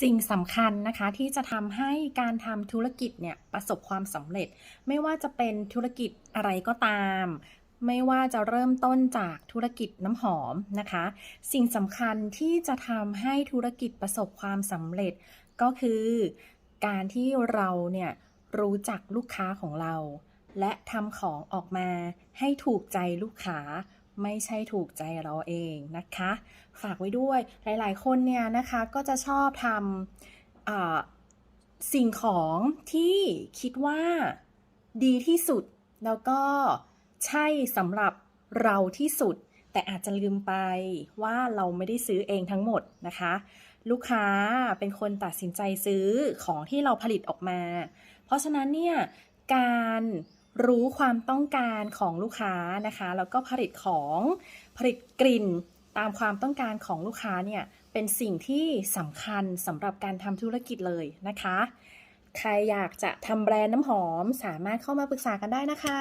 สิ่งสำคัญนะคะที่จะทำให้การทำธุรกิจเนี่ยประสบความสำเร็จ ไม่ว่าจะเป็นธุรกิจอะไรก็ตาม ไม่ว่าจะเริ่มต้นจากธุรกิจน้ำหอมนะคะ สิ่งสำคัญที่จะทำให้ธุรกิจประสบความสำเร็จ ก็คือการที่เราเนี่ยรู้จักลูกค้าของเรา และทำของออกมาให้ถูกใจลูกค้า ไม่ใช่ถูกใจเราเองนะคะ ฝากไว้ด้วยหลาย ๆ คนเนี่ยนะคะก็จะชอบทำสิ่งของที่คิดว่าดีที่สุด แล้วก็ใช่สำหรับเราที่สุด แต่อาจจะลืมไปว่าเราไม่ได้ซื้อเองทั้งหมดนะคะ ลูกค้าเป็นคนตัดสินใจซื้อของที่เราผลิตออกมา เพราะฉะนั้นเนี่ยการ รู้ความต้องการของลูกค้านะคะ แล้วก็ผลิตของผลิตกลิ่นตามความต้องการของลูกค้าเนี่ยเป็นสิ่งที่สำคัญสำหรับการทำธุรกิจเลยนะคะ ใครอยากจะทำแบรนด์น้ำหอมสามารถเข้ามาปรึกษากันได้นะคะ